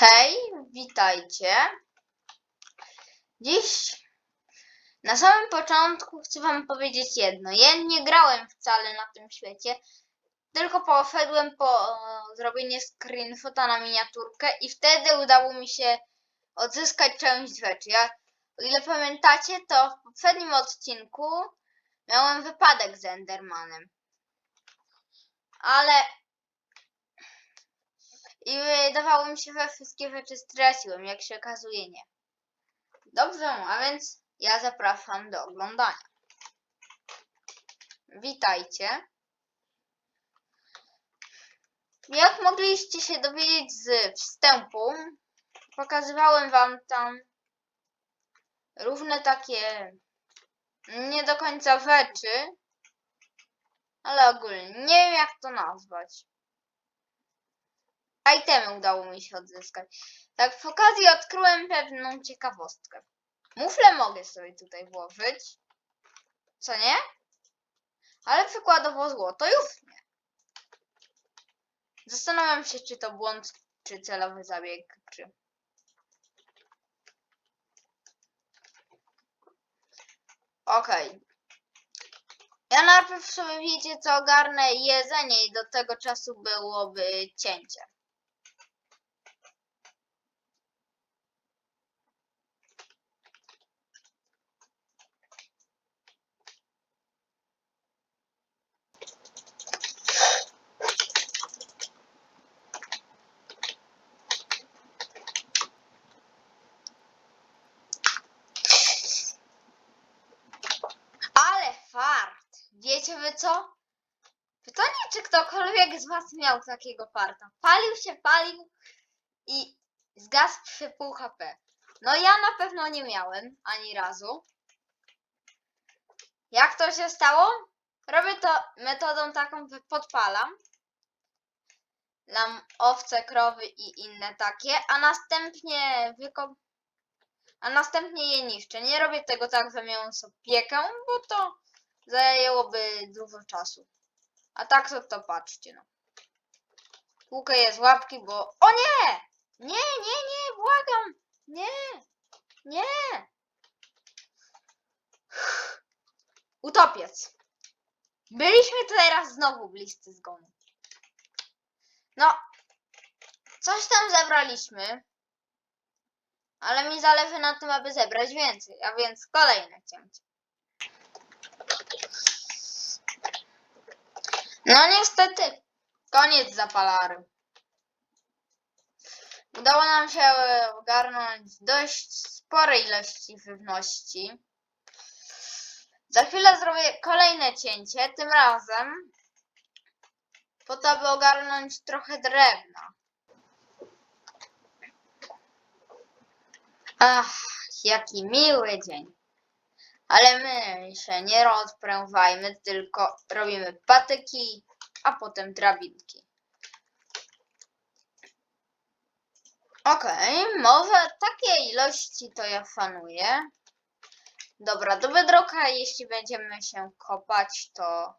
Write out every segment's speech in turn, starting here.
Hej, witajcie. Dziś na samym początku chcę wam powiedzieć jedno. Ja nie grałem wcale na tym świecie, tylko poszedłem po e, zrobienie screenshota na miniaturkę i wtedy udało mi się odzyskać część rzeczy. Ja, o ile pamiętacie, to w poprzednim odcinku miałem wypadek z Endermanem. Ale i wydawało mi się, że wszystkie rzeczy straciłem, jak się okazuje nie. Dobrze, a więc ja zapraszam do oglądania. Witajcie. Jak mogliście się dowiedzieć z wstępu, pokazywałem wam tam różne takie nie do końca rzeczy, ale ogólnie nie wiem jak to nazwać itemy udało mi się odzyskać. Tak w okazji odkryłem pewną ciekawostkę. Mufle mogę sobie tutaj włożyć. Co nie? Ale przykładowo złoto już nie. Zastanawiam się, czy to błąd, czy celowy zabieg, czy... Okej. Ja najpierw sobie wiecie co ogarnę jedzenie i do tego czasu byłoby cięcie. Ale fart! Wiecie wy co? Pytanie, czy ktokolwiek z was miał takiego farta. Palił się, palił i zgasł przy pół HP. No ja na pewno nie miałem ani razu. Jak to się stało? Robię to metodą taką, że podpalam. Nam owce, krowy i inne takie, a następnie wykop... A następnie je niszczę. Nie robię tego tak, że mięso piekę, bo to zajęłoby dużo czasu. A tak to, to patrzcie no. Tłukę je z łapki, bo... O nie! Nie, nie, nie, błagam! Nie! Nie! Utopiec. Byliśmy teraz znowu bliscy zgonu. No, coś tam zebraliśmy, ale mi zależy na tym, aby zebrać więcej, a więc kolejne cięcie. No niestety, koniec zapalary. Udało nam się e, ogarnąć dość spore ilości żywności. Za chwilę zrobię kolejne cięcie, tym razem po to, by ogarnąć trochę drewna. Ach, jaki miły dzień. Ale my się nie rozprężajmy, tylko robimy patyki, a potem drabinki. Okej, może takiej ilości to ja szanuję. Dobra, do bedroka, jeśli będziemy się kopać, to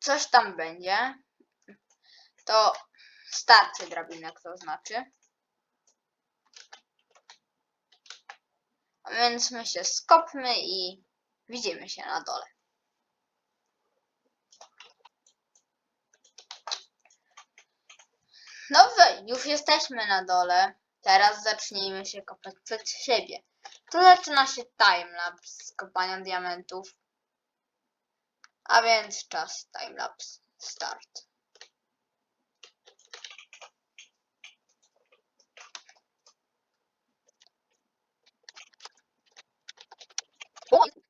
coś tam będzie. To starczy drabinek, to znaczy. Więc my się skopmy i widzimy się na dole. Dobrze, już jesteśmy na dole. Teraz zacznijmy się kopać przed siebie. Tu zaczyna się timelapse z kopania diamentów. A więc czas timelapse start. O!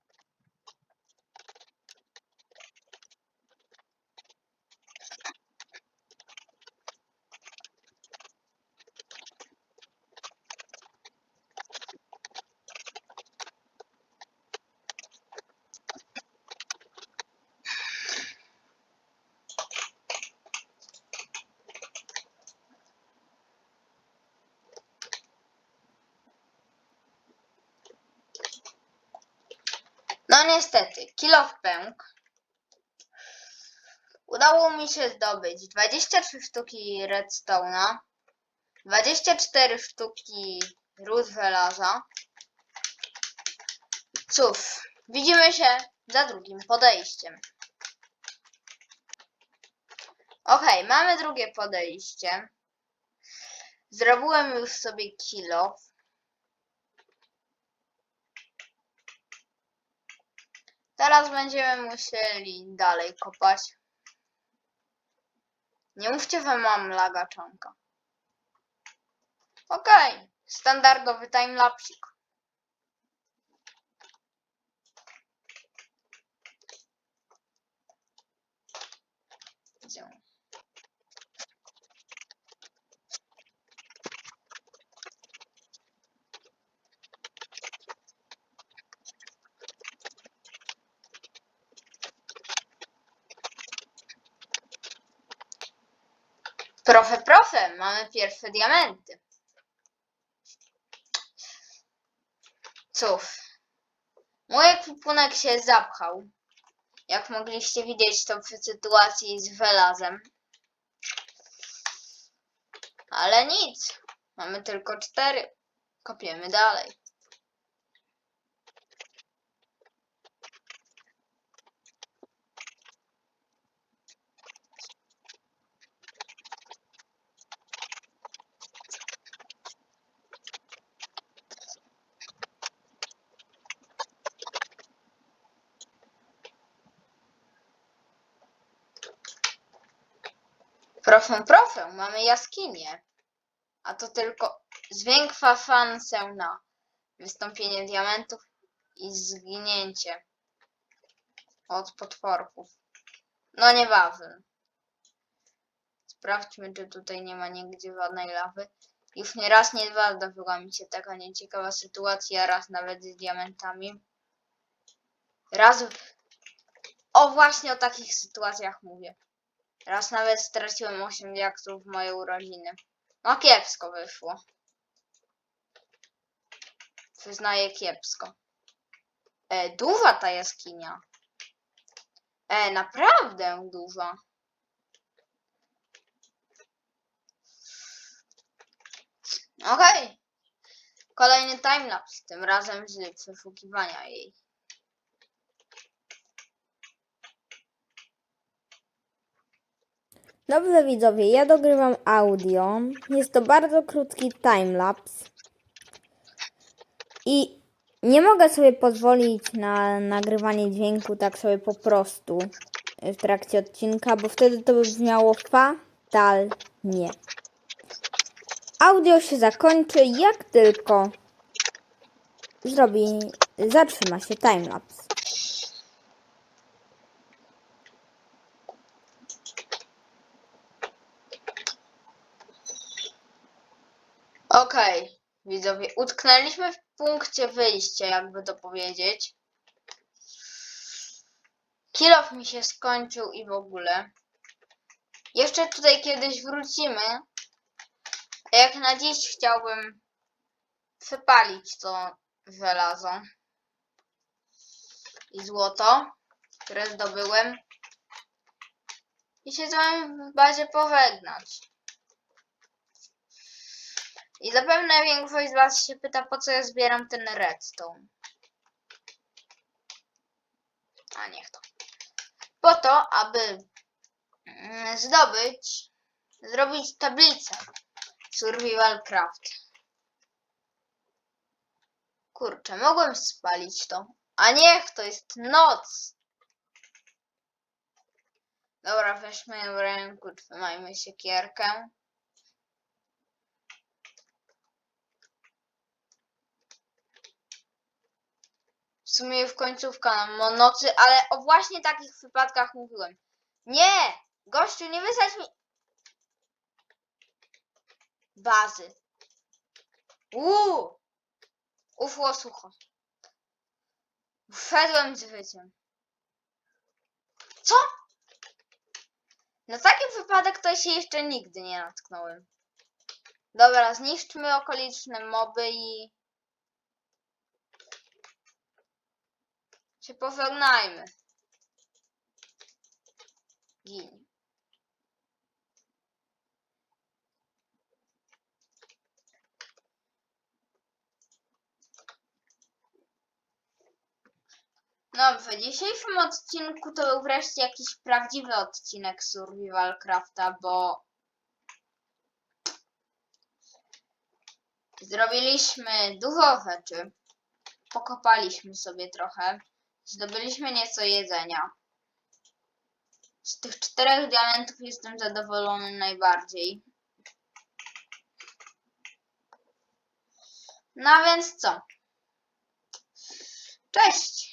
No niestety, kilo w pęk. udało mi się zdobyć 23 sztuki redstone'a, 24 sztuki żelaza. Cóż, widzimy się za drugim podejściem. Okej, mamy drugie podejście. Zrobiłem już sobie kilo. Teraz będziemy musieli dalej kopać. Nie mówcie, że mam lagaczonka. Okej, standardowy timelapsik. Gdzie? Profe, profe, mamy pierwsze diamenty. Cóż, mój ekwipunek się zapchał. Jak mogliście widzieć, to przy sytuacji z żelazem. Ale nic, mamy tylko cztery. Kopiemy dalej. Proszę, proszę, mamy jaskinię. A to tylko zwiększa szansę na wystąpienie diamentów i zginięcie od potworków. No nieważne. Sprawdźmy, czy tutaj nie ma nigdzie żadnej lawy. Już nie raz, nie dwa zdarzyła mi się taka nieciekawa sytuacja, raz nawet z diamentami. Raz... O właśnie o takich sytuacjach mówię. Raz nawet straciłem 8 diaksów w moje urodziny. No kiepsko wyszło. Przyznaję kiepsko. E, duża ta jaskinia. E, naprawdę duża. Okej. Kolejny timelapse, tym razem z przeszukiwania jej. Dobrze widzowie, ja dogrywam audio. Jest to bardzo krótki timelapse. I nie mogę sobie pozwolić na nagrywanie dźwięku tak sobie po prostu w trakcie odcinka, bo wtedy to by brzmiało fatalnie. Audio się zakończy jak tylko zrobi, zatrzyma się timelapse. Okej, widzowie, utknęliśmy w punkcie wyjścia, jakby to powiedzieć. Kilof mi się skończył i w ogóle. Jeszcze tutaj kiedyś wrócimy. A jak na dziś chciałbym przepalić to żelazo i złoto, które zdobyłem. I się z wami w bazie pożegnać. I zapewne większość z Was się pyta, po co ja zbieram ten redstone. A niech to. Po to, aby mm, zdobyć, zrobić tablicę Survival Craft. Kurczę, mogłem spalić to. A niech to jest noc. Dobra, weźmy w ręku, trzymajmy siekierkę. W sumie w końcówka na nocy, ale o właśnie takich przypadkach mówiłem. Nie! Gościu, nie wysadź mi... Bazy. Uuu! Ufło sucho. Wszedłem z życiem. Co? Na taki wypadek to się jeszcze nigdy nie natknąłem. Dobra, zniszczmy okoliczne moby i... się pożegnajmy. Gin. Dobrze, w dzisiejszym odcinku to był wreszcie jakiś prawdziwy odcinek Survival Crafta, bo zrobiliśmy dużo rzeczy. Pokopaliśmy sobie trochę. Zdobyliśmy nieco jedzenia. Z tych czterech diamentów jestem zadowolony najbardziej. No więc co? Cześć!